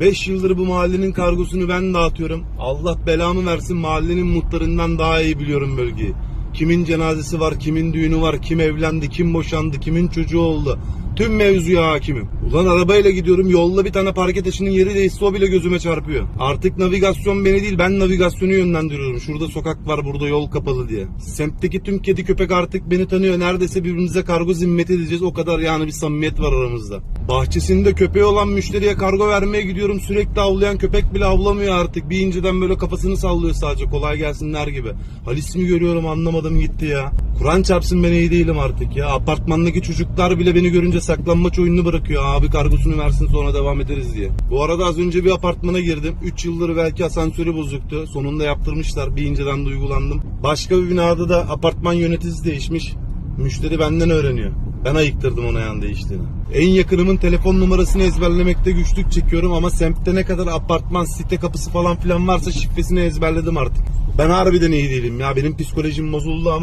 5 yıldır bu mahallenin kargosunu ben dağıtıyorum. Allah belamı versin mahallenin muhtarından daha iyi biliyorum bölgeyi. Kimin cenazesi var, kimin düğünü var, kim evlendi, kim boşandı, kimin çocuğu oldu. Tüm mevzuya hakimim. Ulan arabayla gidiyorum yolda bir tane parke taşının yeri değişse o bile gözüme çarpıyor. Artık navigasyon beni değil ben navigasyonu yönlendiriyorum. Şurada sokak var burada yol kapalı diye. Semtteki tüm kedi köpek artık beni tanıyor. Neredeyse birbirimize kargo zimmet edeceğiz. O kadar yani bir samimiyet var aramızda. Bahçesinde köpeği olan müşteriye kargo vermeye gidiyorum. Sürekli avlayan köpek bile avlamıyor artık. Bir inceden böyle kafasını sallıyor sadece kolay gelsinler gibi. Halis mi görüyorum anlamadım gitti ya. Kur'an çarpsın ben iyi değilim artık ya. Apartmandaki çocuklar bile beni görünce saklanmaç oyununu bırakıyor. Abi kargosunu versin sonra devam ederiz diye. Bu arada az önce bir apartmana girdim. 3 yıldır belki asansörü bozuktu. Sonunda yaptırmışlar. Bir inceden duygulandım. Başka bir binada da apartman yöneticisi değişmiş. Müşteri benden öğreniyor. Ben ayıktırdım ona yan değiştiğini. En yakınımın telefon numarasını ezberlemekte güçlük çekiyorum ama semtte ne kadar apartman, site kapısı falan filan varsa şifresini ezberledim artık. Ben harbiden iyi değilim ya. Benim psikolojim bozuldu ama